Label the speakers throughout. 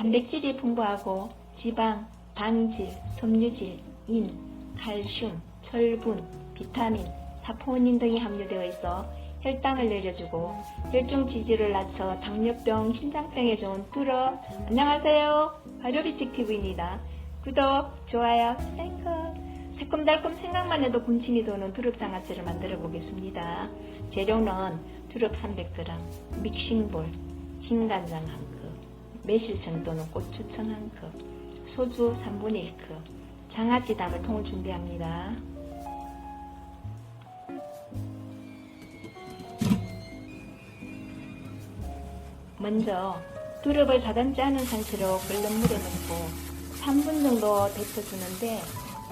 Speaker 1: 단백질이 풍부하고 지방, 당질, 섬유질, 인, 칼슘, 철분, 비타민, 사포닌 등이 함유되어 있어 혈당을 내려주고 혈중 지지를 낮춰 당뇨병, 심장병에 좋은 뚜러 안녕하세요. 발효비책 TV입니다. 구독, 좋아요, 땡크 새콤달콤 생각만 해도 군침이 도는 두릅 장아찌를 만들어 보겠습니다. 재료는 두릅 300g, 믹싱볼, 진간장 1컵, 매실청 또는 고추청 1컵, 소주 3분의 1컵, 장아찌 담을 통을 준비합니다. 먼저 두릅을 다듬지 않은 상태로 끓는 물에 넣고 3분 정도 데쳐주는데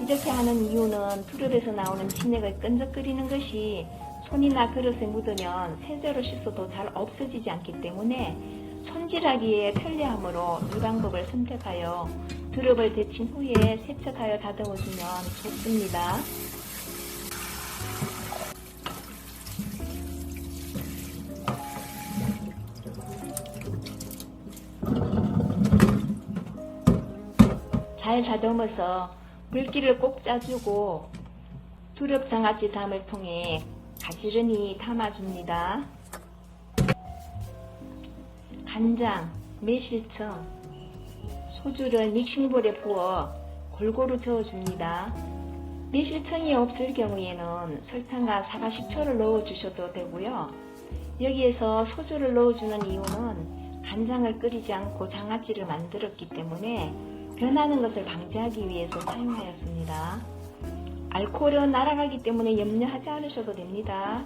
Speaker 1: 이렇게 하는 이유는 두릅에서 나오는 진액을 끈적거리는 것이 손이나 그릇에 묻으면 세제로 씻어도 잘 없어지지 않기 때문에 손질하기에 편리함으로 이 방법을 선택하여 두릅을 데친 후에 세척하여 다듬어주면 좋습니다. 잘 다듬어서 물기를 꼭 짜주고 두릅 장아찌 담을 통해 가지런히 담아줍니다. 간장, 매실청, 소주를 믹싱볼에 부어 골고루 저어줍니다. 매실청이 없을 경우에는 설탕과 사과 식초를 넣어주셔도 되고요. 여기에서 소주를 넣어주는 이유는 간장을 끓이지 않고 장아찌를 만들었기 때문에 변하는 것을 방지하기 위해서 사용하였습니다. 알코올은 날아가기 때문에 염려하지 않으셔도 됩니다.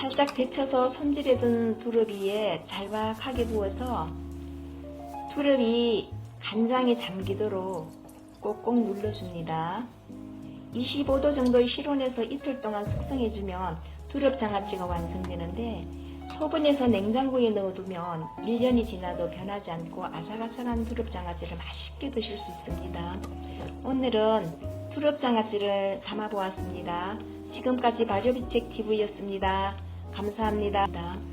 Speaker 1: 살짝 데쳐서 손질해둔 두릅 위에 잘박하게 부어서 두릅이 간장에 잠기도록 꼭꼭 눌러줍니다. 25도 정도의 실온에서 이틀 동안 숙성해주면 두릅 장아찌가 완성되는데 소분해서 냉장고에 넣어두면 1년이 지나도 변하지 않고 아삭아삭한 두릅 장아찌를 맛있게 드실 수 있습니다. 오늘은 두릅 장아찌를 담아보았습니다. 지금까지 발효비책 TV였습니다. 감사합니다.